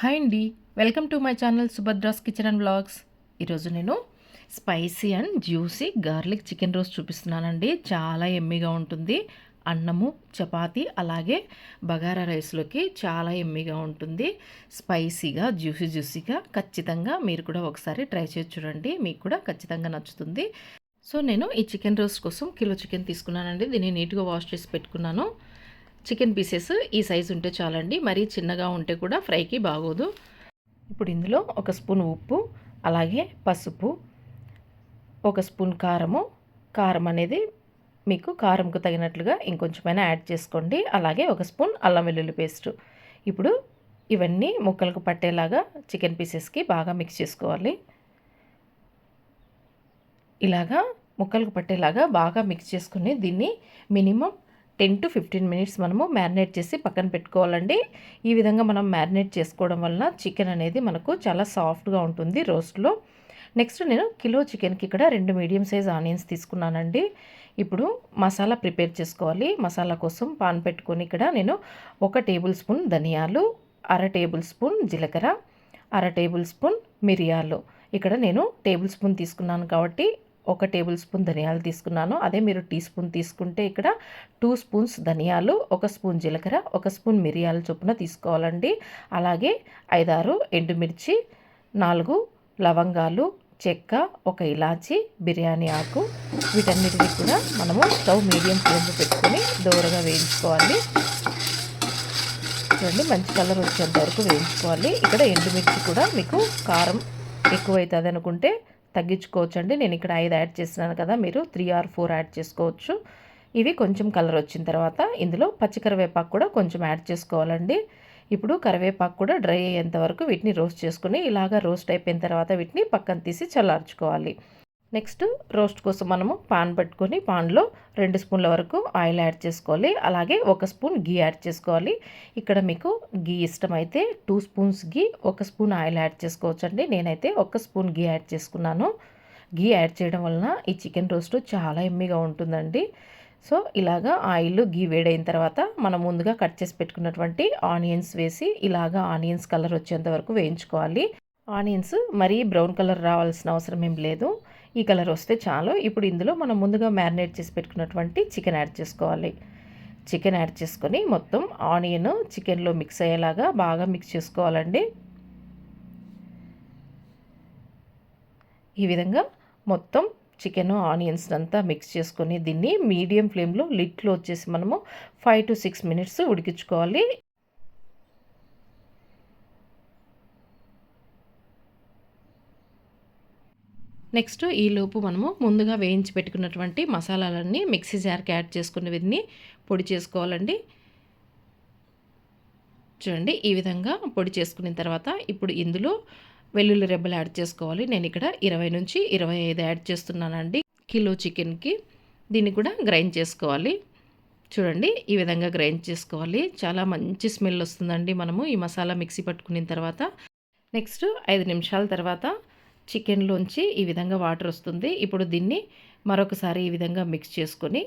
Hi అండి. Welcome to my channel Subhadra's kitchen and blogs. ఈరోజు నేను spicy and juicy garlic chicken roast చూపిస్తున్నానండి. చాలా ఎమ్మిగా ఉంటుంది. అన్నము చపాతీ అలాగే బగారా రైస్లోకి చాలా ఎమ్మిగా ఉంటుంది. స్పైసీగా జ్యూసీ జ్యూసీగా ఖచ్చితంగా మీరు కూడా ఒకసారి ట్రై చేసి చూడండి. మీకు కూడా ఖచ్చితంగా నచ్చుతుంది. సో నేను ఈ చికెన్ రోస్ట్ కోసం కిలో చికెన్ తీసుకున్నానండి. దీన్ని నీట్గా వాష్ చేసి పెట్టుకున్నాను. చికెన్ పీసెస్ ఈ సైజు ఉంటే చాలండి. మరీ చిన్నగా ఉంటే కూడా ఫ్రైకి బాగోదు. ఇప్పుడు ఇందులో ఒక స్పూన్ ఉప్పు అలాగే పసుపు ఒక స్పూన్ కారము. కారం అనేది మీకు కారంకు తగినట్లుగా ఇంకొంచెమైనా యాడ్ చేసుకోండి. అలాగే ఒక స్పూన్ అల్లం వెల్లుల్లి పేస్ట్. ఇప్పుడు ఇవన్నీ ముక్కలకు పట్టేలాగా చికెన్ పీసెస్కి బాగా మిక్స్ చేసుకోవాలి. ఇలాగా ముక్కలకు పట్టేలాగా బాగా మిక్స్ చేసుకుని దీన్ని minimum ten to fifteen minutes మనము మ్యారినేట్ చేసి పక్కన పెట్టుకోవాలండి. ఈ విధంగా మనం మ్యారినేట్ చేసుకోవడం వలన చికెన్ అనేది మనకు చాలా సాఫ్ట్గా ఉంటుంది రోస్ట్లో. నెక్స్ట్ నేను కిలో చికెన్కి ఇక్కడ రెండు మీడియం సైజ్ ఆనియన్స్ తీసుకున్నానండి. ఇప్పుడు మసాలా ప్రిపేర్ చేసుకోవాలి. మసాలా కోసం పాన్ పెట్టుకొని ఇక్కడ నేను ఒక టేబుల్ స్పూన్ ధనియాలు అర టేబుల్ స్పూన్ జీలకర్ర అర టేబుల్ స్పూన్ మిరియాలు. ఇక్కడ నేను టేబుల్ స్పూన్ తీసుకున్నాను కాబట్టి ఒక టేబుల్ స్పూన్ ధనియాలు తీసుకున్నాను. అదే మీరు టీ స్పూన్ తీసుకుంటే ఇక్కడ టూ స్పూన్స్ ధనియాలు ఒక స్పూన్ జీలకర్ర ఒక స్పూన్ మిరియాల చొప్పున తీసుకోవాలండి. అలాగే ఐదారు ఎండుమిర్చి నాలుగు లవంగాలు చెక్క ఒక ఇలాచి బిర్యానీ ఆకు. వీటన్నిటిని కూడా మనము స్టవ్ మీడియం ఫ్లేమ్లో పెట్టుకొని దోరగా వేయించుకోవాలి. చూడండి మంచి కలర్ వచ్చేంత వరకు వేయించుకోవాలి. ఇక్కడ ఎండుమిర్చి కూడా మీకు కారం ఎక్కువైతుంది అనుకుంటే తగ్గించుకోవచ్చు అండి నేను ఇక్కడ ఐదు యాడ్ చేసినాను కదా మీరు త్రీ ఆర్ ఫోర్ యాడ్ చేసుకోవచ్చు. ఇవి కొంచెం కలర్ వచ్చిన తర్వాత ఇందులో పచ్చి కరివేపాకు కూడా కొంచెం యాడ్ చేసుకోవాలండి. ఇప్పుడు కరివేపాకు కూడా డ్రై అయ్యేంత వరకు వీటిని రోస్ట్ చేసుకుని ఇలాగా రోస్ట్ అయిపోయిన తర్వాత వీటిని పక్కన తీసి చల్లార్చుకోవాలి. నెక్స్ట్ రోస్ట్ కోసం మనము పాన్ పెట్టుకొని పాన్లో రెండు స్పూన్ల వరకు ఆయిల్ యాడ్ చేసుకోవాలి. అలాగే ఒక స్పూన్ గీ యాడ్ చేసుకోవాలి. ఇక్కడ మీకు గీ ఇష్టమైతే టూ స్పూన్స్ గీ ఒక స్పూన్ ఆయిల్ యాడ్ చేసుకోవచ్చండి. నేనైతే ఒక స్పూన్ గీ యాడ్ చేసుకున్నాను. గీ యాడ్ చేయడం వలన ఈ చికెన్ రోస్ట్ చాలా ఎమ్మిగా ఉంటుందండి. సో ఇలాగా ఆయిల్ గీ వేడైన తర్వాత మనం ముందుగా కట్ చేసి పెట్టుకున్నటువంటి ఆనియన్స్ వేసి ఇలాగా ఆనియన్స్ కలర్ వచ్చేంత వరకు వేయించుకోవాలి. ఆనియన్స్ మరీ బ్రౌన్ కలర్ రావాల్సిన అవసరం ఏం లేదు. ఈ కలర్ వస్తే చాలు. ఇప్పుడు ఇందులో మనం ముందుగా మ్యారినేట్ చేసి పెట్టుకున్నటువంటి చికెన్ యాడ్ చేసుకోవాలి. చికెన్ యాడ్ చేసుకొని మొత్తం ఆనియన్ చికెన్లో మిక్స్ అయ్యేలాగా బాగా మిక్స్ చేసుకోవాలండి. ఈ విధంగా మొత్తం చికెన్ ఆనియన్స్ అంతా మిక్స్ చేసుకొని దీన్ని మీడియం ఫ్లేమ్లో లిట్లో వచ్చేసి మనము ఫైవ్ టు సిక్స్ మినిట్స్ ఉడికించుకోవాలి. నెక్స్ట్ ఈలోపు మనము ముందుగా వేయించి పెట్టుకున్నటువంటి మసాలాలన్నీ మిక్సీ జార్కి యాడ్ చేసుకుని వీటిని పొడి చేసుకోవాలండి. చూడండి ఈ విధంగా పొడి చేసుకున్న తర్వాత ఇప్పుడు ఇందులో వెల్లుల్లి రెబ్బలు యాడ్ చేసుకోవాలి. నేను ఇక్కడ ఇరవై నుంచి ఇరవై ఐదు యాడ్ చేస్తున్నానండి. కిలో చికెన్కి దీన్ని కూడా గ్రైండ్ చేసుకోవాలి. చూడండి ఈ విధంగా గ్రైండ్ చేసుకోవాలి. చాలా మంచి స్మెల్ వస్తుందండి మనము ఈ మసాలా మిక్సీ పట్టుకున్న తర్వాత. నెక్స్ట్ ఐదు నిమిషాల తర్వాత చికెన్లోంచి ఈ విధంగా వాటర్ వస్తుంది. ఇప్పుడు దీన్ని మరొకసారి ఈ విధంగా మిక్స్ చేసుకొని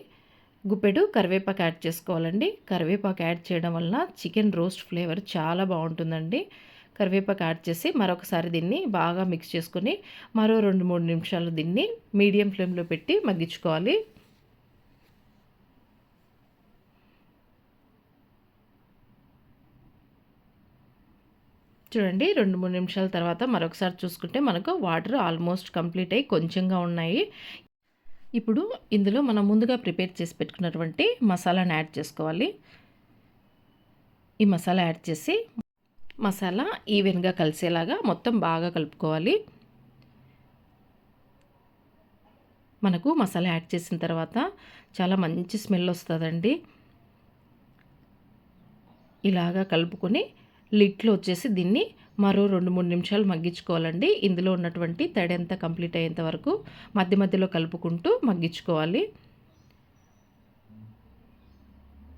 గుప్పెడు కరివేపాకు యాడ్ చేసుకోవాలండి. కరివేపాకు యాడ్ చేయడం వలన చికెన్ రోస్ట్ ఫ్లేవర్ చాలా బాగుంటుందండి. కరివేపాకు యాడ్ చేసి మరొకసారి దీన్ని బాగా మిక్స్ చేసుకొని మరో రెండు మూడు నిమిషాలు దీన్ని మీడియం ఫ్లేమ్లో పెట్టి మగ్గించుకోవాలి. చూడండి రెండు మూడు నిమిషాల తర్వాత మరొకసారి చూసుకుంటే మనకు వాటర్ ఆల్మోస్ట్ కంప్లీట్ అయ్యి కొంచెంగా ఉన్నాయి. ఇప్పుడు ఇందులో మనం ముందుగా ప్రిపేర్ చేసి పెట్టుకున్నటువంటి మసాలాను యాడ్ చేసుకోవాలి. ఈ మసాలా యాడ్ చేసి మసాలా ఈవెన్గా కలిసేలాగా మొత్తం బాగా కలుపుకోవాలి. మనకు మసాలా యాడ్ చేసిన తర్వాత చాలా మంచి స్మెల్ వస్తుందండి. ఇలాగా కలుపుకొని లిట్లో వచ్చేసి దీన్ని మరో రెండు మూడు నిమిషాలు మగ్గించుకోవాలండి. ఇందులో ఉన్నటువంటి తడి అంతా కంప్లీట్ అయ్యేంత వరకు మధ్య మధ్యలో కలుపుకుంటూ మగ్గించుకోవాలి.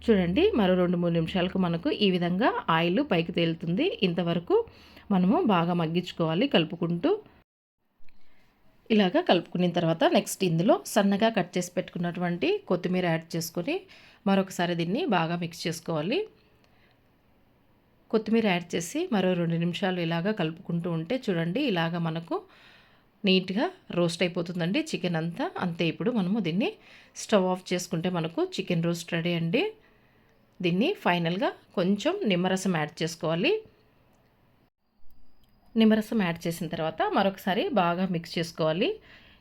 చూడండి మరో రెండు మూడు నిమిషాలకు మనకు ఈ విధంగా ఆయిల్ పైకి తేలుతుంది. ఇంతవరకు మనము బాగా మగ్గించుకోవాలి కలుపుకుంటూ. ఇలాగా కలుపుకున్న తర్వాత నెక్స్ట్ ఇందులో సన్నగా కట్ చేసి పెట్టుకున్నటువంటి కొత్తిమీర యాడ్ చేసుకొని మరొకసారి దీన్ని బాగా మిక్స్ చేసుకోవాలి. కొత్తిమీర యాడ్ చేసి మరో రెండు నిమిషాలు ఇలాగా కలుపుకుంటూ ఉంటే చూడండి ఇలాగ మనకు నీట్గా రోస్ట్ అయిపోతుందండి చికెన్ అంతా. అంతే ఇప్పుడు మనము దీన్ని స్టవ్ ఆఫ్ చేసుకుంటే మనకు చికెన్ రోస్ట్ రెడీ అండి. దీన్ని ఫైనల్గా కొంచెం నిమ్మరసం యాడ్ చేసుకోవాలి. నిమ్మరసం యాడ్ చేసిన తర్వాత మరొకసారి బాగా మిక్స్ చేసుకోవాలి.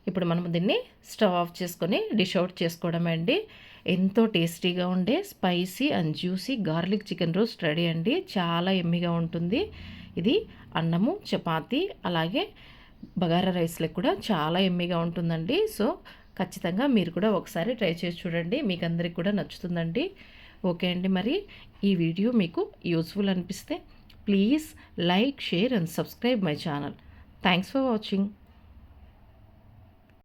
ఇప్పుడు మనం దీన్ని స్టవ్ ఆఫ్ చేసుకొని డిష్ అవుట్ చేసుకోవడమే అండి. ఎంతో టేస్టీగా ఉండే spicy and juicy garlic chicken roast ready అండి. చాలా ఎమ్మిగా ఉంటుంది. ఇది అన్నము చపాతి అలాగే బగారా రైస్లకు కూడా చాలా ఎమ్మిగా ఉంటుందండి. సో ఖచ్చితంగా మీరు కూడా ఒకసారి ట్రై చేసి చూడండి. మీకు అందరికి కూడా నచ్చుతుందండి. ఓకే అండి మరి. ఈ వీడియో మీకు యూస్ఫుల్ అనిపిస్తే please like share and subscribe my channel. Thanks for watching.